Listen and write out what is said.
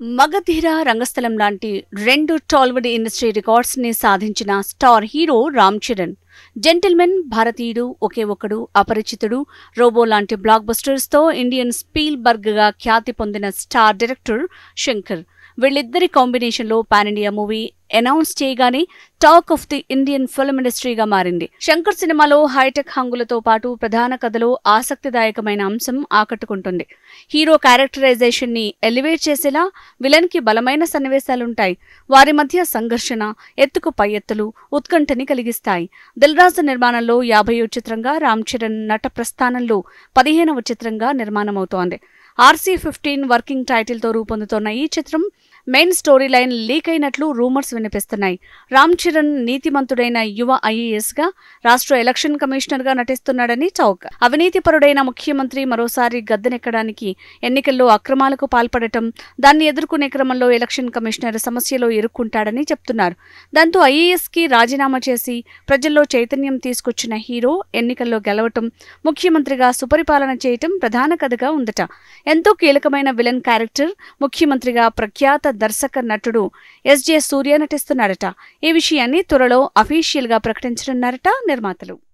మగధీర రంగస్థలం లాంటి రెండు టాలీవుడ్ ఇండస్ట్రీ రికార్డ్స్ని సాధించిన star hero Ram Charan. Gentleman Bharateeyudu Oke Okkadu Aparichitudu Robo లాంటి బ్లాక్ బస్టర్స్తో ఇండియన్ స్పీల్ బర్గ్గా ఖ్యాతి పొందిన స్టార్ డైరెక్టర్ శంకర్. వీళ్ళిద్దరి కాంబినేషన్లో పాన్ ఇండియా మూవీ అనౌన్స్ చేయగానే talk of the Indian film ఇండస్ట్రీగా మారింది. శంకర్ సినిమాలో హైటెక్ హంగులతో పాటు ప్రధాన కథలో ఆసక్తిదాయకమైన అంశం ఆకట్టుకుంటుంది. హీరో క్యారెక్టరైజేషన్ని ఎలివేట్ చేసేలా విలన్కి బలమైన సన్నివేశాలుంటాయి. వారి మధ్య సంఘర్షణ ఎత్తుకు పై ఎత్తులు ఉత్కంఠని కలిగిస్తాయి. దిల్రాజు నిర్మాణంలో యాభైవ చిత్రంగా రామ్ చరణ్ నట ప్రస్థానంలో పదిహేనవ చిత్రంగా నిర్మాణమవుతోంది. ఆర్సీ ఫిఫ్టీన్ వర్కింగ్ టైటిల్తో రూపొందుతోన్న ఈ చిత్రం మెయిన్ స్టోరీ లైన్ లీక్ అయినట్లు రూమర్స్ వినిపిస్తున్నాయి. రామ్ చరణ్ నీతిమంతుడైన యువ ఐఏఎస్గా రాష్ట్ర ఎలక్షన్ కమిషనర్గా నటిస్తున్నాడని చౌక్ అవినీతిపరుడైన ముఖ్యమంత్రి మరోసారి గద్దెనెక్కడానికి ఎన్నికల్లో అక్రమాలకు పాల్పడటం దాన్ని ఎదుర్కొనే క్రమంలో ఎలక్షన్ కమిషనర్ సమస్యలో ఇరుక్కుంటాడని చెప్తున్నారు. దాంతో ఐఏఎస్కి రాజీనామా చేసి ప్రజల్లో చైతన్యం తీసుకొచ్చిన హీరో ఎన్నికల్లో గెలవటం ముఖ్యమంత్రిగా సుపరిపాలన చేయటం ప్రధాన కథగా ఉందట. ఎంతో కీలకమైన విలన్ క్యారెక్టర్ ముఖ్యమంత్రిగా ప్రఖ్యాత దర్శక నటుడు ఎస్జే సూర్య నటిస్తున్నారట. ఈ విషయాన్ని త్వరలో అఫీషియల్గా ప్రకటించనున్నారట నిర్మాతలు.